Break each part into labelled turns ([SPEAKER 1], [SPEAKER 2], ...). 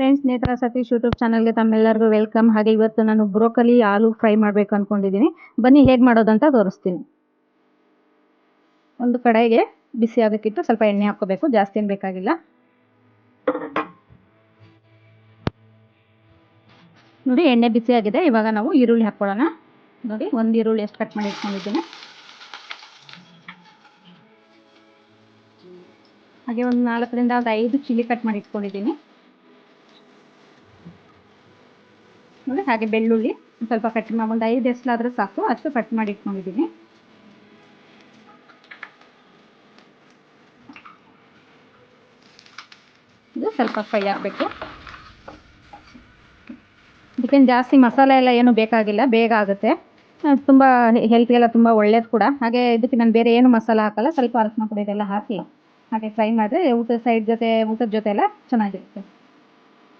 [SPEAKER 1] Friends ನೇತ್ರ Satish YouTube ಚಾನಲ್ಗೆ ತಮ್ಮೆಲ್ಲರಿಗೂ ವೆಲ್ಕಮ್ ಹಾಗೆ ಇವತ್ತು ನಾನು ಬ್ರೋಕಲಿ ಆಲೂ ಫ್ರೈ ಮಾಡಬೇಕು ಅನ್ಕೊಂಡಿದ್ದೀನಿ. ಬನ್ನಿ, ಹೇಗೆ ಮಾಡೋದಂತ ತೋರಿಸ್ತೀನಿ. ಒಂದು ಕಡೆಗೆ ಬಿಸಿ ಆಗೋಕ್ಕಿಟ್ಟು ಸ್ವಲ್ಪ ಎಣ್ಣೆ ಹಾಕೋಬೇಕು ಜಾಸ್ತಿ ಏನು ಬೇಕಾಗಿಲ್ಲ. ನೋಡಿ, ಎಣ್ಣೆ ಬಿಸಿ ಆಗಿದೆ. ಇವಾಗ ನಾವು ಈರುಳ್ಳಿ ಹಾಕ್ಕೊಳ್ಳೋಣ. ನೋಡಿ, ಒಂದು ಈರುಳ್ಳಿ ಎಷ್ಟು ಕಟ್ ಮಾಡಿ ಇಟ್ಕೊಂಡಿದ್ದೀನಿ. ಹಾಗೆ ಒಂದು ನಾಲ್ಕರಿಂದ ಒಂದು ಐದು ಚಿಲ್ಲಿ ಕಟ್ ಮಾಡಿ ಇಟ್ಕೊಂಡಿದ್ದೀನಿ. ನೋಡಿ ಹಾಗೆ ಬೆಳ್ಳುಳ್ಳಿ ಸ್ವಲ್ಪ ಕಟ್ ಮಾಡಿ ಒಂದು ಐದು ಎಸ್ಲಾದರೆ ಸಾಕು. ಅಷ್ಟು ಕಟ್ ಮಾಡಿ ಇಟ್ಕೊಂಡಿದ್ದೀನಿ. ಇದು ಸ್ವಲ್ಪ ಫ್ರೈ ಆಗಬೇಕು. ಇದಕ್ಕೇನು ಜಾಸ್ತಿ ಮಸಾಲೆ ಎಲ್ಲ ಏನು ಬೇಕಾಗಿಲ್ಲ. ಬೇಗ ಆಗುತ್ತೆ. ತುಂಬ ಹೆಲ್ತ್ಗೆಲ್ಲ ತುಂಬ ಒಳ್ಳೇದು ಕೂಡ. ಹಾಗೆ ಇದಕ್ಕೆ ನಾನು ಬೇರೆ ಏನು ಮಸಾಲ ಹಾಕಲ್ಲ. ಸ್ವಲ್ಪ ಅರಸಿನ ಪುಡಿ ಇದೆಲ್ಲ ಹಾಕಿ ಹಾಗೆ ಫ್ರೈ ಮಾಡಿದ್ರೆ ಊಟದ ಸೈಡ್ ಜೊತೆ, ಊಟದ ಜೊತೆ ಎಲ್ಲ ಚೆನ್ನಾಗಿರುತ್ತೆ.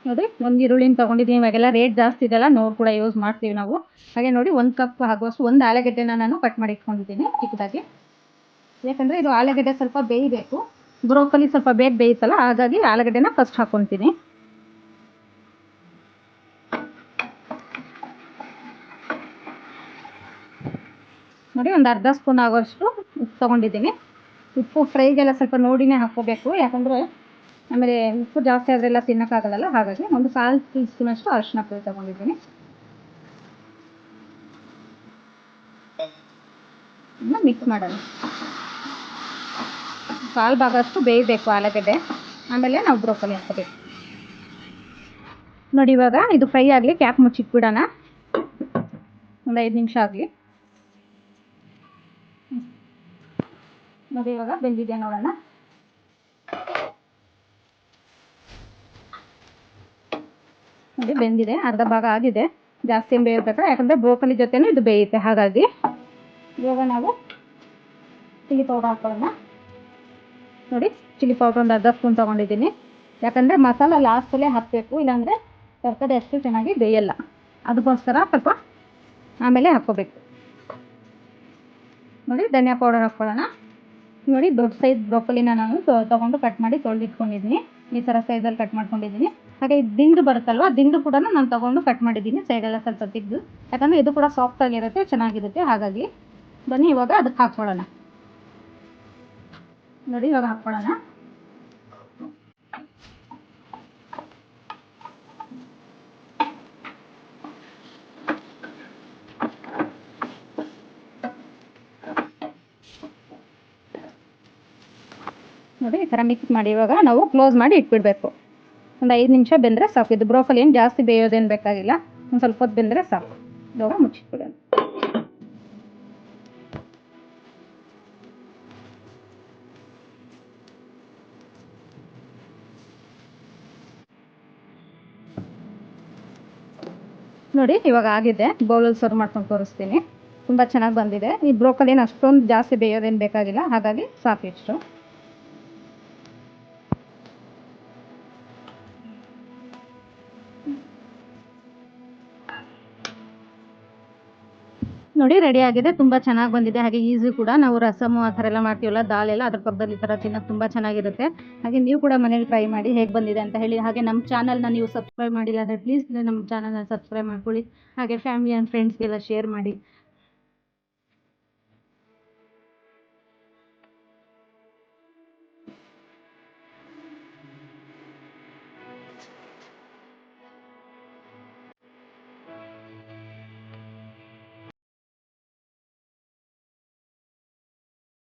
[SPEAKER 1] ನೋಡಿ ಒಂದು ಈರುಳ್ಳಿನ ತೊಗೊಂಡಿದ್ದೀನಿ. ಇವಾಗೆಲ್ಲ ರೇಟ್ ಜಾಸ್ತಿ ಇದೆಲ್ಲ ನೋಡಿ ಕೂಡ ಯೂಸ್ ಮಾಡ್ತೀವಿ ನಾವು. ಹಾಗೆ ನೋಡಿ, ಒಂದು ಕಪ್ ಆಗುವಷ್ಟು ಒಂದು ಆಲೂಗಡ್ಡೆನ ನಾನು ಕಟ್ ಮಾಡಿ ಇಟ್ಕೊಂಡಿದ್ದೀನಿ ಚಿಕ್ಕದಾಗಿ. ಯಾಕಂದರೆ ಇದು ಆಲೂಗಡ್ಡೆ ಸ್ವಲ್ಪ ಬೇಯಬೇಕು. ಬ್ರೋಕಲಿ ಸ್ವಲ್ಪ ಬೇಗ ಬೇಯುತ್ತಲ್ಲ ಹಾಗಾಗಿ ಆಲೂಗಡ್ಡೆನ ಫಸ್ಟ್ ಹಾಕ್ಕೊತೀನಿ. ನೋಡಿ, ಒಂದು ಅರ್ಧ ಸ್ಪೂನ್ ಆಗುವಷ್ಟು ಉಪ್ಪು ತೊಗೊಂಡಿದ್ದೀನಿ. ಉಪ್ಪು ಫ್ರೈಗೆಲ್ಲ ಸ್ವಲ್ಪ ನೋಡಿನೇ ಹಾಕ್ಕೋಬೇಕು. ಯಾಕಂದರೆ ಆಮೇಲೆ ಉಪ್ಪು ಜಾಸ್ತಿ ಆದ್ರೆಲ್ಲ ತಿನ್ನೋಕ್ಕಾಗಲ್ಲ ಹಾಗಾಗಿ ಒಂದು ಕಾಲು ಟೀ ಸ್ಪೂನಷ್ಟು ಅರಿಶಿನ ಪುಡಿ ತೊಗೊಂಡಿದ್ದೀನಿ. ಮಿಕ್ಸ್ ಮಾಡೋಣ. ಕಾಲು ಭಾಗ ಅಷ್ಟು ಬೇಯಬೇಕು ಆಲೂಗಡ್ಡೆ. ಆಮೇಲೆ ನಾವು ಬ್ರೋಕಲಿ ಹಾಕೋಬೇಕು ನೋಡಿ ಇವಾಗ ಇದು ಫ್ರೈ ಆಗಲಿ ಕ್ಯಾಪ್ ಮುಚ್ಚಿಟ್ಬಿಡೋಣ. ಒಂದು ಐದು ನಿಮಿಷ ಆಗಲಿ. ನೋಡಿ ಇವಾಗ ಬೆಂದಿದೆಯಾ ನೋಡೋಣ. ನೋಡಿ ಬೆಂದಿದೆ. ಅರ್ಧ ಭಾಗ ಆಗಿದೆ. ಜಾಸ್ತಿ ಬೇಯಬೇಕಾದ್ರೆ ಬೇಯಬೇಕು ಯಾಕಂದರೆ ಬ್ರೋಕಲಿ ಜೊತೆನೂ ಇದು ಬೇಯುತ್ತೆ. ಹಾಗಾಗಿ ಇವಾಗ ನಾವು ಚಿಲ್ಲಿ ಪೌಡರ್ ಹಾಕೋಣ ನೋಡಿ, ಚಿಲ್ಲಿ ಪೌಡರ್ ಒಂದು ಅರ್ಧ ಸ್ಪೂನ್ ತೊಗೊಂಡಿದ್ದೀನಿ. ಯಾಕಂದರೆ ಮಸಾಲ ಲಾಸ್ಟಲ್ಲೇ ಹಾಕಬೇಕು. ಇಲ್ಲಾಂದರೆ ತರಕಾರಿ ಅಷ್ಟು ಚೆನ್ನಾಗಿ ಬೇಯಲ್ಲ. ಅದಕ್ಕೋಸ್ಕರ ಸ್ವಲ್ಪ ಆಮೇಲೆ ಹಾಕ್ಕೋಬೇಕು. ನೋಡಿ, ಧನಿಯಾ ಪೌಡರ್ ಹಾಕ್ಕೊಳ್ಳೋಣ. ನೋಡಿ, ದೊಡ್ಡ ಸೈಜ್ ಬ್ರೊಕೊಲಿನ ನಾನು ತೊಗೊಂಡು ಕಟ್ ಮಾಡಿ ತೊಳೆದಿಟ್ಕೊಂಡಿದ್ದೀನಿ ಈ ಥರ ಸೈಜಲ್ಲಿ ಕಟ್ ಮಾಡ್ಕೊಂಡಿದ್ದೀನಿ. ಹಾಗೆ ದಿಂಡು ಬರುತ್ತಲ್ವ ದಿಂಡು ಕೂಡ ನಾನು ತೊಗೊಂಡು ಕಟ್ ಮಾಡಿದ್ದೀನಿ ಸೈಡೆಲ್ಲ ಸ್ವಲ್ಪ ತೆಗೆದು. ಯಾಕಂದರೆ ಇದು ಕೂಡ ಸಾಫ್ಟಾಗಿರುತ್ತೆ ಚೆನ್ನಾಗಿರುತ್ತೆ, ಹಾಗಾಗಿ ಬನ್ನಿ ಇವಾಗ ಅದಕ್ಕೆ ಹಾಕ್ಕೊಳ್ಳೋಣ. ನೋಡಿ, ಇವಾಗ ಹಾಕ್ಕೊಳ್ಳೋಣ. ನೋಡಿ, ಈ ಥರ ಮಿಕ್ಸ್ ಮಾಡಿ ಇವಾಗ ನಾವು ಕ್ಲೋಸ್ ಮಾಡಿ ಇಟ್ಬಿಡಬೇಕು. ಒಂದು ಐದು ನಿಮಿಷ ಬೆಂದರೆ ಸಾಕು. ಇದು ಬ್ರೋಕಲಿ ಏನು ಜಾಸ್ತಿ ಬೇಯೋದೇನು ಬೇಕಾಗಿಲ್ಲ. ಒಂದು ಸ್ವಲ್ಪ ಹೊತ್ತು ಬೆಂದರೆ ಸಾಕು. ಇವಾಗ ಮುಚ್ಚಿಟ್ಬಿಡೋಣ. ನೋಡಿ, ಇವಾಗ ಆಗಿದೆ. ಬೌಲಲ್ಲಿ ಸರ್ವ್ ಮಾಡ್ಕೊಂಡು ತೋರಿಸ್ತೀನಿ. ತುಂಬ ಚೆನ್ನಾಗಿ ಬಂದಿದೆ. ಈ ಬ್ರೋಕಲಿ ಏನು ಅಷ್ಟೊಂದು ಜಾಸ್ತಿ ಬೇಯೋದೇನು ಬೇಕಾಗಿಲ್ಲ. ಹಾಗಾಗಿ ಸಾಕು ಇಷ್ಟು. ನೋಡಿ ರೆಡಿ ಆಗಿದೆ, ತುಂಬಾ ಚೆನ್ನಾಗಿ ಬಂದಿದೆ. ಹಾಗೆ ಈಸಿ ಕೂಡ ನಾವು ರಸಮು ಆ ಥರ ಎಲ್ಲ ಮಾಡ್ತೀವಲ್ಲ, ದಾಲ್ ಎಲ್ಲ ಅದ್ರ ಪಕ್ಕದಲ್ಲಿ ಈ ಥರ ತಿನ್ನೋಕೆ ತುಂಬ ಚೆನ್ನಾಗಿರುತ್ತೆ. ಹಾಗೆ ನೀವು ಕೂಡ ಮನೇಲಿ ಟ್ರೈ ಮಾಡಿ ಹೇಗೆ ಬಂದಿದೆ ಅಂತ ಹೇಳಿ, ಹಾಗೆ ನಮ್ಮ ಚಾನಲ್ನ ನೀವು ಸಬ್ಸ್ಕ್ರೈಬ್ ಮಾಡಿಲ್ಲ ಅಂದರೆ ಪ್ಲೀಸ್ ನಮ್ಮ ಚಾನಲ್ನ ಸಬ್ಸ್ಕ್ರೈಬ್ ಮಾಡ್ಕೊಳ್ಳಿ. ಹಾಗೆ ಫ್ಯಾಮಿಲಿ ಆ್ಯಂಡ್ ಫ್ರೆಂಡ್ಸ್ಗೆಲ್ಲ ಶೇರ್ ಮಾಡಿ.